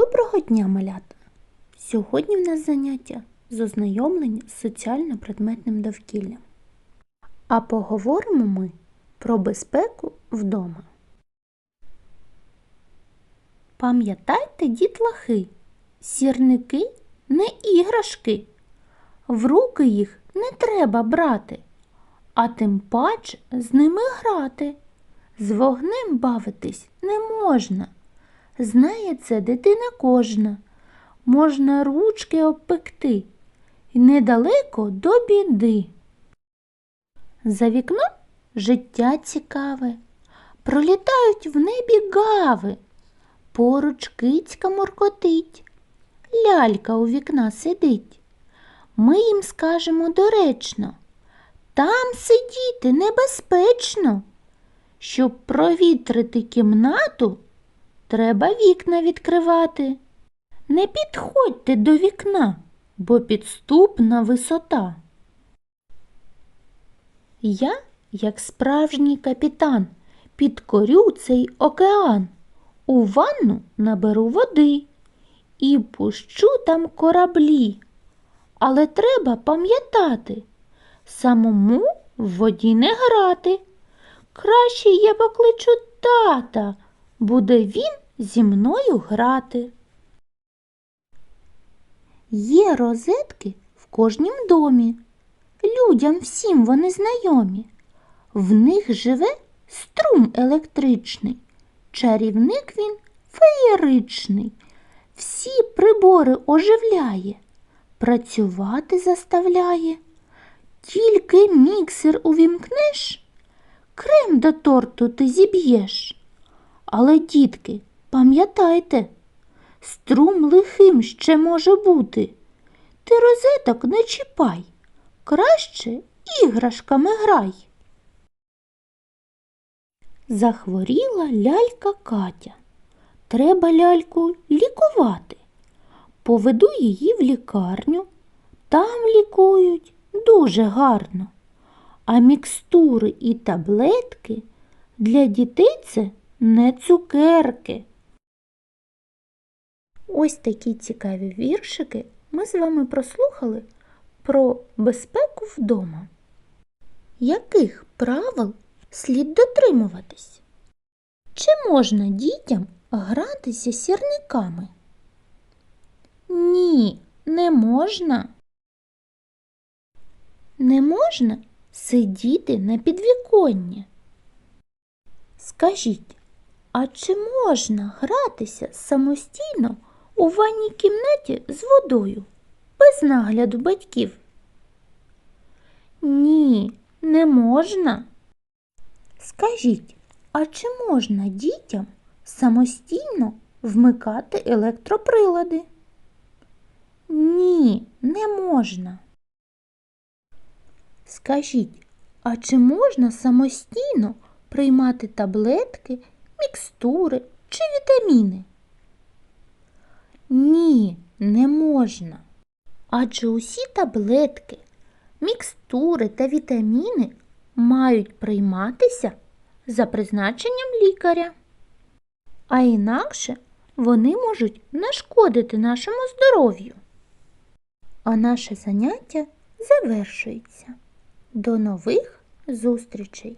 Доброго дня, малята! Сьогодні в нас заняття з ознайомлення з соціально-предметним довкіллям. А поговоримо ми про безпеку вдома. Пам'ятайте, дітлахи, сірники не іграшки. В руки їх не треба брати, а тим паче з ними грати. З вогнем бавитись не можна. Знає це дитина кожна. Можна ручки обпекти, і недалеко до біди. За вікном життя цікаве, пролітають в небі гави, поруч кицька моркотить, лялька у вікна сидить. Ми їм скажемо доречно, там сидіти небезпечно. Щоб провітрити кімнату, треба вікна відкривати. Не підходьте до вікна, бо підступна висота. Я, як справжній капітан, підкорю цей океан, у ванну наберу води і пущу там кораблі. Але треба пам'ятати, самому в воді не грати. Краще я покличу тата, буде він зі мною грати. Є розетки в кожнім домі. Людям всім вони знайомі. В них живе струм електричний. Чарівник він феєричний. Всі прибори оживляє, працювати заставляє. Тільки міксер увімкнеш, крем до торту ти зіб'єш. Але, дітки, пам'ятайте, струм лихим ще може бути. Ти розеток не чіпай, краще іграшками грай. Захворіла лялька Катя. Треба ляльку лікувати. Поведу її в лікарню. Там лікують дуже гарно. А мікстури і таблетки для дітей це не цукерки. Ось такі цікаві віршики ми з вами прослухали про безпеку вдома. Яких правил слід дотримуватись? Чи можна дітям гратися сірниками? Ні, не можна. Не можна сидіти на підвіконні. Скажіть, а чи можна гратися самостійно у ванній кімнаті з водою, без нагляду батьків? Ні, не можна. Скажіть, а чи можна дітям самостійно вмикати електроприлади? Ні, не можна. Скажіть, а чи можна самостійно приймати таблетки, мікстури чи вітаміни? Ні, не можна. Адже усі таблетки, мікстури та вітаміни мають прийматися за призначенням лікаря. А інакше вони можуть нашкодити нашому здоров'ю. А наше заняття завершується. До нових зустрічей!